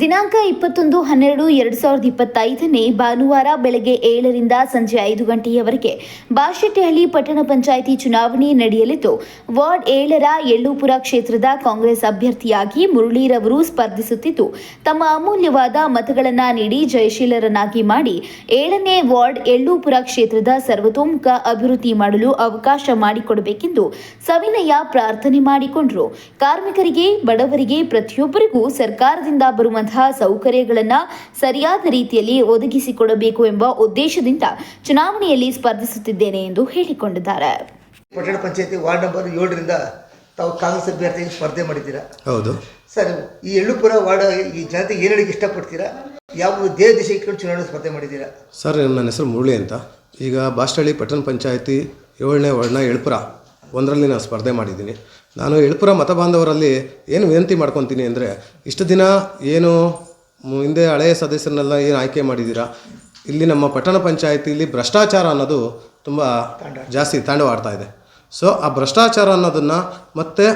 ದಿನಾಂಕ ಇಪ್ಪತ್ತೊಂದು ಹನ್ನೆರಡು ಎರಡು ಸಾವಿರದ ಇಪ್ಪತ್ತೈದನೇ ಭಾನುವಾರ ಬೆಳಗ್ಗೆ ಏಳರಿಂದ ಸಂಜೆ ಐದು ಗಂಟೆಯವರೆಗೆ ಬಾಶೆಟ್ಟಿಹಳ್ಳಿ ಪಟ್ಟಣ ಪಂಚಾಯಿತಿ ಚುನಾವಣೆ ನಡೆಯಲಿದ್ದು, ವಾರ್ಡ್ ಏಳರ ಯಳ್ಳೂಪುರ ಕ್ಷೇತ್ರದ ಕಾಂಗ್ರೆಸ್ ಅಭ್ಯರ್ಥಿಯಾಗಿ ಮುರಳೀರವರು ಸ್ಪರ್ಧಿಸುತ್ತಿದ್ದು, ತಮ್ಮ ಅಮೂಲ್ಯವಾದ ಮತಗಳನ್ನು ನೀಡಿ ಜಯಶೀಲರನ್ನಾಗಿ ಮಾಡಿ ಏಳನೇ ವಾರ್ಡ್ ಯಳ್ಳೂಪುರ ಕ್ಷೇತ್ರದ ಸರ್ವತೋಮುಖ ಅಭಿವೃದ್ಧಿ ಮಾಡಲು ಅವಕಾಶ ಮಾಡಿಕೊಡಬೇಕೆಂದು ಸವಿನಯ ಪ್ರಾರ್ಥನೆ ಮಾಡಿಕೊಂಡರು. ಕಾರ್ಮಿಕರಿಗೆ, ಬಡವರಿಗೆ, ಪ್ರತಿಯೊಬ್ಬರಿಗೂ ಸರ್ಕಾರದಿಂದ ಬರುವಂತಹ ಸೌಕರ್ಯಗಳನ್ನು ಸರಿಯಾದ ರೀತಿಯಲ್ಲಿ ಒದಗಿಸಿಕೊಡಬೇಕು ಎಂಬ ಉದ್ದೇಶದಿಂದ ಚುನಾವಣೆಯಲ್ಲಿ ಸ್ಪರ್ಧಿಸುತ್ತಿದ್ದೇನೆ ಎಂದು ಹೇಳಿಕೊಂಡಿದ್ದಾರೆ. ಪಟ್ಟಣ ಪಂಚಾಯತಿ ವಾರ್ಡ್ ನಂಬರ್ ಏಳರಿಂದ ತಾವು ಕಾಂಗ್ರೆಸ್ ಅಭ್ಯರ್ಥಿಯಾಗಿ ಸ್ಪರ್ಧೆ ಮಾಡಿದ್ದೀರಾ? ಹೌದು. ಸರ್ ಈ ಎಳ್ಳುಪುರ ವಾರ್ಡ್ ಈ ಜನತೆಗೆ ಏನು ಹೇಳಿಕ್ಕೆ ಇಷ್ಟಪಡ್ತೀರಾ? ಯಾವ ದೇಹ ದಿಶೆ ಇಟ್ಕೊಂಡು ಚುನಾವಣೆ ಸ್ಪರ್ಧೆ ಮಾಡಿದ್ದೀರಾ? ಸರ್ ನನ್ನ ಹೆಸರು ಮುರಳಿ ಅಂತ. ಈಗ ಬಾಸ್ಟಳ್ಳಿ ಪಟ್ಟಣ ಪಂಚಾಯತಿ ಏಳನೇ ವಾರ್ಡ್ನ ಎಳ್ಪುರ ಒಂದರಲ್ಲಿ ನಾನು ಸ್ಪರ್ಧೆ ಮಾಡಿದ್ದೀನಿ. ನಾನು ಎಳ್ಪುರ ಮತ ಬಾಂಧವರಲ್ಲಿ ಏನು ವಿನಂತಿ ಮಾಡ್ಕೊತೀನಿ ಅಂದರೆ, ಇಷ್ಟು ದಿನ ಏನು ಹಿಂದೆ ಹಳೆಯ ಸದಸ್ಯರನ್ನೆಲ್ಲ ಏನು ಆಯ್ಕೆ ಮಾಡಿದ್ದೀರಾ ಇಲ್ಲಿ ನಮ್ಮ ಪಟ್ಟಣ ಪಂಚಾಯತಿಲಿ ಭ್ರಷ್ಟಾಚಾರ ಅನ್ನೋದು ತುಂಬ ಜಾಸ್ತಿ ತಾಂಡವಾಡ್ತಾ ಇದೆ. ಸೊ ಆ ಭ್ರಷ್ಟಾಚಾರ ಅನ್ನೋದನ್ನು ಮತ್ತೆ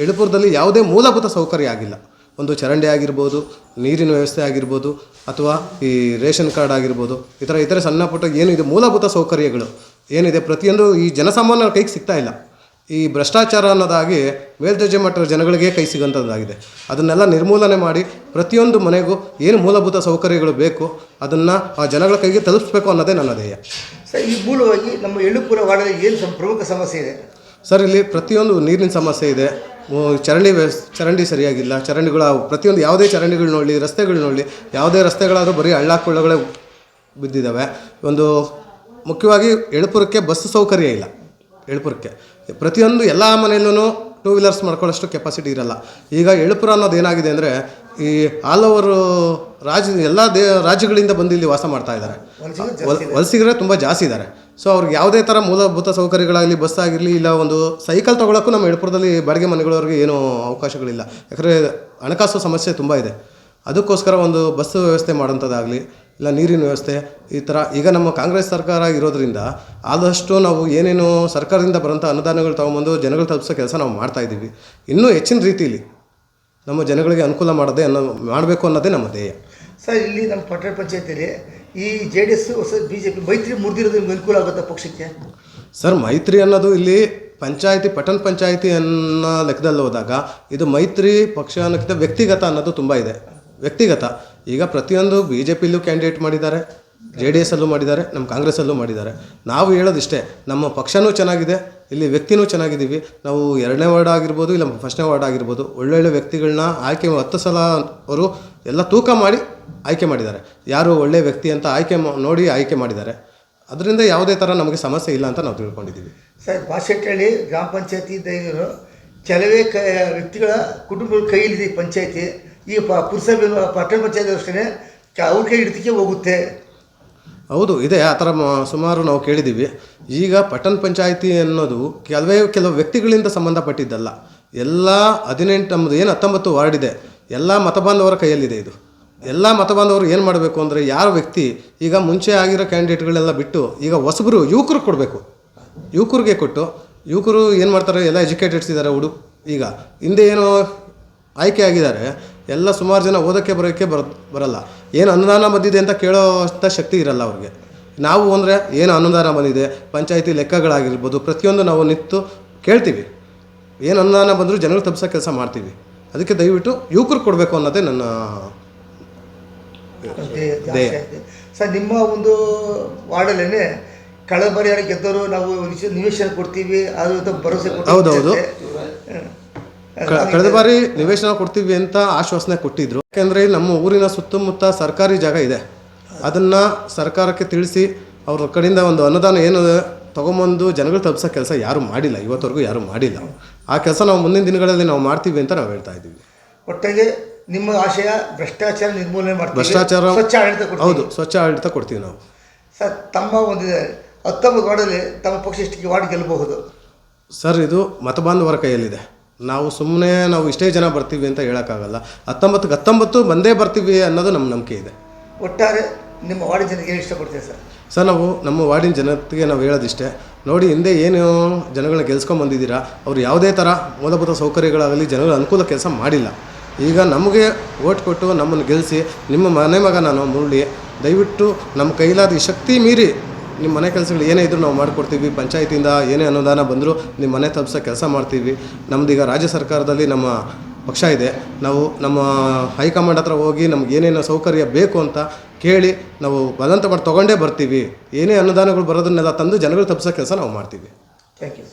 ಯಳಪುರದಲ್ಲಿ ಯಾವುದೇ ಮೂಲಭೂತ ಸೌಕರ್ಯ ಆಗಿಲ್ಲ. ಒಂದು ಚರಂಡಿ ಆಗಿರ್ಬೋದು, ನೀರಿನ ವ್ಯವಸ್ಥೆ ಆಗಿರ್ಬೋದು, ಅಥವಾ ಈ ರೇಷನ್ ಕಾರ್ಡ್ ಆಗಿರ್ಬೋದು, ಈ ಥರ ಇತರೆ ಸಣ್ಣ ಪುಟ್ಟ ಏನಿದೆ ಮೂಲಭೂತ ಸೌಕರ್ಯಗಳು. ಏನಿದೆ ಪ್ರತಿಯೊಂದು ಈ ಜನಸಾಮಾನ್ಯರ ಕೈಗೆ ಸಿಗ್ತಾ ಇಲ್ಲ. ಈ ಭ್ರಷ್ಟಾಚಾರ ಅನ್ನೋದಾಗಿ ಮೇಲ್ದರ್ಜೆ ಮಟ್ಟದ ಜನಗಳಿಗೆ ಕೈ ಸಿಗೋಂಥದ್ದಾಗಿದೆ ಅದನ್ನೆಲ್ಲ ನಿರ್ಮೂಲನೆ ಮಾಡಿ ಪ್ರತಿಯೊಂದು ಮನೆಗೂ ಏನು ಮೂಲಭೂತ ಸೌಕರ್ಯಗಳು ಬೇಕು ಅದನ್ನು ಆ ಜನಗಳ ಕೈಗೆ ತಲುಪಿಸ್ಬೇಕು ಅನ್ನೋದೇ ನನ್ನ ಧ್ಯೇಯ. ಸರ್ ಈ ಮೂಲವಾಗಿ ನಮ್ಮ ಎಳ್ಳುಪುರ ವಾರ್ಡಲ್ಲಿ ಏನು ಪ್ರಮುಖ ಸಮಸ್ಯೆ ಇದೆ? ಸರ್ ಇಲ್ಲಿ ಪ್ರತಿಯೊಂದು ನೀರಿನ ಸಮಸ್ಯೆ ಇದೆ. ಚರಂಡಿ ವ್ಯವಸ್ ಚರಂಡಿ ಸರಿಯಾಗಿಲ್ಲ. ಚರಂಡಿಗಳು ಪ್ರತಿಯೊಂದು ಯಾವುದೇ ಚರಂಡಿಗಳು ನೋಡಲಿ ರಸ್ತೆಗಳು ನೋಡಲಿ ಯಾವುದೇ ರಸ್ತೆಗಳಾದರೂ ಬರೀ ಹಳ್ಳ ಕೊಳ್ಳಗಳೇ ಬಿದ್ದಿದ್ದಾವೆ. ಒಂದು ಮುಖ್ಯವಾಗಿ ಎಳಪುರಕ್ಕೆ ಬಸ್ ಸೌಕರ್ಯ ಇಲ್ಲ. ಎಳಪುರಕ್ಕೆ. ಪ್ರತಿಯೊಂದು ಎಲ್ಲ ಮನೆಯಲ್ಲೂ ಟೂ ವೀಲರ್ಸ್ ಮಾಡ್ಕೊಳ್ಳೋಷ್ಟು ಕೆಪಾಸಿಟಿ ಇರಲ್ಲ. ಈಗ ಎಳಪುರ ಅನ್ನೋದು ಏನಾಗಿದೆ ಅಂದರೆ ಈ ಆಲ್ ಓವರ್ ರಾಜ್ಯ ಎಲ್ಲ ದೇ ರಾಜ್ಯಗಳಿಂದ ಬಂದು ಇಲ್ಲಿ ವಾಸ ಮಾಡ್ತಾ ಇದ್ದಾರೆ. ವಲ್- ವಲಸಿಗರೇ ತುಂಬ ಜಾಸ್ತಿ ಇದ್ದಾರೆ. ಸೊ ಅವ್ರಿಗೆ ಯಾವುದೇ ಥರ ಮೂಲಭೂತ ಸೌಕರ್ಯಗಳಾಗಲಿ ಬಸ್ ಆಗಿರಲಿ ಇಲ್ಲ ಒಂದು ಸೈಕಲ್ ತೊಗೊಳಕ್ಕೂ ನಮ್ಮ ಎಳ್ಪುರದಲ್ಲಿ ಬಾಡಿಗೆ ಮನೆಗಳವ್ರಿಗೆ ಏನೂ ಅವಕಾಶಗಳಿಲ್ಲ. ಯಾಕಂದರೆ ಹಣಕಾಸು ಸಮಸ್ಯೆ ತುಂಬ ಇದೆ. ಅದಕ್ಕೋಸ್ಕರ ಒಂದು ಬಸ್ ವ್ಯವಸ್ಥೆ ಮಾಡೋಂಥದ್ದಾಗಲಿ ಇಲ್ಲ ನೀರಿನ ವ್ಯವಸ್ಥೆ ಈ ಥರ. ಈಗ ನಮ್ಮ ಕಾಂಗ್ರೆಸ್ ಸರ್ಕಾರ ಇರೋದರಿಂದ ಆದಷ್ಟು ನಾವು ಏನೇನು ಸರ್ಕಾರದಿಂದ ಬರೋಂಥ ಅನುದಾನಗಳು ತೊಗೊಂಬಂದು ಜನಗಳು ತಲುಪಿಸೋ ಕೆಲಸ ನಾವು ಮಾಡ್ತಾ ಇದ್ದೀವಿ. ಇನ್ನೂ ಹೆಚ್ಚಿನ ರೀತಿಯಲ್ಲಿ ನಮ್ಮ ಜನಗಳಿಗೆ ಅನುಕೂಲ ಮಾಡೋದೇ ಅನ್ನೋ ಮಾಡಬೇಕು ಅನ್ನೋದೇ ನಮ್ಮ ಧ್ಯೇಯ. ಸರ್ ಇಲ್ಲಿ ನಮ್ಮ ಪಟ್ಟಣ ಪಂಚಾಯತಿಯಲ್ಲಿ ಈ ಜೆ ಡಿ ಎಸ್ ಹೊಸ ಬಿ ಜೆ ಪಿ ಮೈತ್ರಿ ಮುರಿದಿರೋದು ನಿಮ್ಗೆ ಅನುಕೂಲ ಆಗುತ್ತಾ ಪಕ್ಷಕ್ಕೆ? ಸರ್ ಮೈತ್ರಿ ಅನ್ನೋದು ಇಲ್ಲಿ ಪಂಚಾಯತಿ ಪಟ್ಟಣ ಪಂಚಾಯತಿ ಅನ್ನೋ ಲೆಕ್ಕದಲ್ಲಿ ಹೋದಾಗ ಇದು ಮೈತ್ರಿ ಪಕ್ಷ ಅನ್ನೋಕ್ಕಿಂತ ವ್ಯಕ್ತಿಗತ ಅನ್ನೋದು ತುಂಬ ಇದೆ. ವ್ಯಕ್ತಿಗತ. ಈಗ ಪ್ರತಿಯೊಂದು ಬಿ ಜೆ ಪಿಲೂ ಕ್ಯಾಂಡಿಡೇಟ್ ಮಾಡಿದ್ದಾರೆ ಜೆ ಡಿ ಎಸ್ಸಲ್ಲೂ ಮಾಡಿದ್ದಾರೆ ನಮ್ಮ ಕಾಂಗ್ರೆಸ್ಸಲ್ಲೂ ಮಾಡಿದ್ದಾರೆ. ನಾವು ಹೇಳೋದಿಷ್ಟೇ, ನಮ್ಮ ಪಕ್ಷನೂ ಚೆನ್ನಾಗಿದೆ, ಇಲ್ಲಿ ವ್ಯಕ್ತಿನೂ ಚೆನ್ನಾಗಿದ್ದೀವಿ. ನಾವು ಎರಡನೇ ವಾರ್ಡ್ ಆಗಿರ್ಬೋದು ಇಲ್ಲ ಫಸ್ಟ್ನೇ ವಾರ್ಡ್ ಆಗಿರ್ಬೋದು, ಒಳ್ಳೊಳ್ಳೆ ವ್ಯಕ್ತಿಗಳನ್ನ ಆಯ್ಕೆ ಹತ್ತು ಸಲ ಅವರು ಎಲ್ಲ ತೂಕ ಮಾಡಿ ಆಯ್ಕೆ ಮಾಡಿದ್ದಾರೆ. ಯಾರು ಒಳ್ಳೆ ವ್ಯಕ್ತಿ ಅಂತ ಆಯ್ಕೆ ನೋಡಿ ಆಯ್ಕೆ ಮಾಡಿದ್ದಾರೆ. ಅದರಿಂದ ಯಾವುದೇ ಥರ ನಮಗೆ ಸಮಸ್ಯೆ ಇಲ್ಲ ಅಂತ ನಾವು ತಿಳ್ಕೊಂಡಿದ್ದೀವಿ. ಸರ್ ಕೇಳಿ ಗ್ರಾಮ ಪಂಚಾಯತಿ ಕೆಲವೇ ಕ, ವ್ಯಕ್ತಿಗಳ ಕುಟುಂಬಗಳ ಕೈಲಿದೆ ಪಂಚಾಯತಿ. ಈಗ ಪ ಪುರಸಭೆ ಪಟ್ಟಣ ಪಂಚಾಯತಿ ಅಷ್ಟೇ ಅವ್ರ ಕೈ ಹಿಡಿದಕ್ಕೆ ಹೋಗುತ್ತೆ. ಹೌದು, ಇದೆ ಆ ಥರ ಸುಮಾರು ನಾವು ಕೇಳಿದ್ದೀವಿ. ಈಗ ಪಟ್ಟಣ ಪಂಚಾಯಿತಿ ಅನ್ನೋದು ಕೆಲವೇ ಕೆಲವು ವ್ಯಕ್ತಿಗಳಿಂದ ಸಂಬಂಧಪಟ್ಟಿದ್ದಲ್ಲ. ಎಲ್ಲ ಹದಿನೆಂಟು ನಮ್ಮದು ಏನು ಹತ್ತೊಂಬತ್ತು ವಾರ್ಡ್ ಇದೆ. ಎಲ್ಲ ಮತಬಾಂಧವರ ಕೈಯಲ್ಲಿದೆ ಇದು. ಎಲ್ಲ ಮತಬಾಂಧವರು ಏನು ಮಾಡಬೇಕು ಅಂದರೆ ಯಾರ ವ್ಯಕ್ತಿ ಈಗ ಮುಂಚೆ ಆಗಿರೋ ಕ್ಯಾಂಡಿಡೇಟ್ಗಳೆಲ್ಲ ಬಿಟ್ಟು ಈಗ ಹೊಸಬರು ಯುವಕರು ಕೊಡಬೇಕು. ಯುವಕರಿಗೆ ಕೊಟ್ಟು ಯುವಕರು ಏನು ಮಾಡ್ತಾರೆ? ಎಲ್ಲ ಎಜುಕೇಟೆಡ್ಸ್ ಇದ್ದಾರೆ ಹುಡುಗ ಈಗ ಹಿಂದೆ ಏನೋ ಆಯ್ಕೆ ಆಗಿದ್ದಾರೆ. ಎಲ್ಲ ಸುಮಾರು ಜನ ಓದೋಕ್ಕೆ ಬರೋಕ್ಕೆ ಬರ ಬರಲ್ಲ. ಏನು ಅನುದಾನ ಬಂದಿದೆ ಅಂತ ಕೇಳೋ ಅಂಥ ಶಕ್ತಿ ಇರಲ್ಲ ಅವ್ರಿಗೆ. ನಾವು ಅಂದರೆ ಏನು ಅನುದಾನ ಬಂದಿದೆ ಪಂಚಾಯಿತಿ ಲೆಕ್ಕಗಳಾಗಿರ್ಬೋದು ಪ್ರತಿಯೊಂದು ನಾವು ನಿಂತು ಕೇಳ್ತೀವಿ. ಏನು ಅನುದಾನ ಬಂದರೂ ಜನರು ತಪ್ಪಿಸೋ ಕೆಲಸ ಮಾಡ್ತೀವಿ. ಅದಕ್ಕೆ ದಯವಿಟ್ಟು ಯುವಕರು ಕೊಡಬೇಕು ಅನ್ನೋದೇ ನನ್ನ ಸರ್ ನಿಮ್ಮ ಒಂದು ವಾರ್ಡಲ್ಲೇ ಕಳೆದ ಬಾರಿ ಯಾರು ಗೆದ್ದವರು ನಾವು ನಿವೇಶನ ಕೊಡ್ತೀವಿ ಅದು ಅಂತ ಭರವಸೆ ಹೌದೌದು. ಕಳೆದ ಬಾರಿ ನಿವೇಶನ ಕೊಡ್ತೀವಿ ಅಂತ ಆಶ್ವಾಸನೆ ಕೊಟ್ಟಿದ್ರು. ಯಾಕೆಂದ್ರೆ ನಮ್ಮ ಊರಿನ ಸುತ್ತಮುತ್ತ ಸರ್ಕಾರಿ ಜಾಗ ಇದೆ. ಅದನ್ನ ಸರ್ಕಾರಕ್ಕೆ ತಿಳಿಸಿ ಅವ್ರ ಕಡೆಯಿಂದ ಒಂದು ಅನುದಾನ ಏನು ತೊಗೊಂಬಂದು ಜನಗಳು ತಪ್ಪಿಸೋ ಕೆಲಸ ಯಾರು ಮಾಡಿಲ್ಲ. ಇವತ್ತವರೆಗೂ ಯಾರು ಮಾಡಿಲ್ಲ. ಆ ಕೆಲಸ ನಾವು ಮುಂದಿನ ದಿನಗಳಲ್ಲಿ ನಾವು ಮಾಡ್ತೀವಿ ಅಂತ ನಾವು ಹೇಳ್ತಾ ಇದ್ದೀವಿ. ಒಟ್ಟಿಗೆ ನಿಮ್ಮ ಆಶಯ ಭ್ರಷ್ಟಾಚಾರ ನಿರ್ಮೂಲನೆ ಮಾಡ್ತೀವಿ. ಭ್ರಷ್ಟಾಚಾರ ಸ್ವಚ್ಛ ಆಡಳಿತ ಕೊಡ್ತೀವಿ. ಹೌದು ಸ್ವಚ್ಛ ಆಡಳಿತ ಕೊಡ್ತೀವಿ ನಾವು. ಸರ್ ತಮ್ಮ ಒಂದು ಹತ್ತೊಂಬತ್ತು ವಾರ್ಡಲ್ಲಿ ತಮ್ಮ ಪಕ್ಷ ಇಷ್ಟಿಗೆ ವಾರ್ಡ್ ಗೆಲ್ಲಬಹುದು? ಸರ್ ಇದು ಮತಬಾಂಧವರ ಕೈಯಲ್ಲಿದೆ. ನಾವು ಸುಮ್ಮನೆ ನಾವು ಇಷ್ಟೇ ಜನ ಬರ್ತೀವಿ ಅಂತ ಹೇಳೋಕ್ಕಾಗಲ್ಲ. ಹತ್ತೊಂಬತ್ತಕ್ಕೆ ಹತ್ತೊಂಬತ್ತು ಬಂದೇ ಬರ್ತೀವಿ ಅನ್ನೋದು ನಮ್ಮ ನಂಬಿಕೆ ಇದೆ. ಒಟ್ಟಾರೆ ನಿಮ್ಮ ವಾರ್ಡಿನ ಜನಕ್ಕೆ ಏನು ಇಷ್ಟಪಡ್ತೀವಿ ಸರ್? ಸರ್ ನಾವು ನಮ್ಮ ವಾರ್ಡಿನ ಜನತೆಗೆ ನಾವು ಹೇಳೋದಿಷ್ಟೇ. ನೋಡಿ ಹಿಂದೆ ಏನು ಜನಗಳನ್ನ ಗೆಲ್ಸ್ಕೊಂಬಂದಿದ್ದೀರಾ ಅವ್ರು ಯಾವುದೇ ಥರ ಮೂಲಭೂತ ಸೌಕರ್ಯಗಳಾಗಲಿ ಜನಗಳ ಅನುಕೂಲ ಕೆಲಸ ಮಾಡಿಲ್ಲ. ಈಗ ನಮಗೆ ಓಟ್ ಕೊಟ್ಟು ನಮ್ಮನ್ನು ಗೆಲ್ಲಿಸಿ ನಿಮ್ಮ ಮನೆ ಮಗ ನಾನು ಮುರಳಿ ದಯವಿಟ್ಟು ನಮ್ಮ ಕೈಲಾದ ಶಕ್ತಿ ಮೀರಿ ನಿಮ್ಮ ಮನೆ ಕೆಲಸಗಳು ಏನೇ ಇದ್ದರೂ ನಾವು ಮಾಡಿಕೊಡ್ತೀವಿ. ಪಂಚಾಯತಿಯಿಂದ ಏನೇ ಅನುದಾನ ಬಂದರೂ ನಿಮ್ಮ ಮನೆ ತಪ್ಪಿಸೋ ಕೆಲಸ ಮಾಡ್ತೀವಿ. ನಮ್ಮದೀಗ ರಾಜ್ಯ ಸರ್ಕಾರದಲ್ಲಿ ನಮ್ಮ ಪಕ್ಷ ಇದೆ. ನಾವು ನಮ್ಮ ಹೈಕಮಾಂಡ್ ಹತ್ರ ಹೋಗಿ ನಮ್ಗೆ ಏನೇನು ಸೌಕರ್ಯ ಬೇಕು ಅಂತ ಕೇಳಿ ನಾವು ಬಲವಂತ ಮಾಡಿ ತೊಗೊಂಡೇ ಬರ್ತೀವಿ. ಏನೇ ಅನುದಾನಗಳು ಬರೋದನ್ನೆಲ್ಲ ತಂದು ಜನಗಳು ತಪ್ಪಿಸೋ ಕೆಲಸ ನಾವು ಮಾಡ್ತೀವಿ. Thank you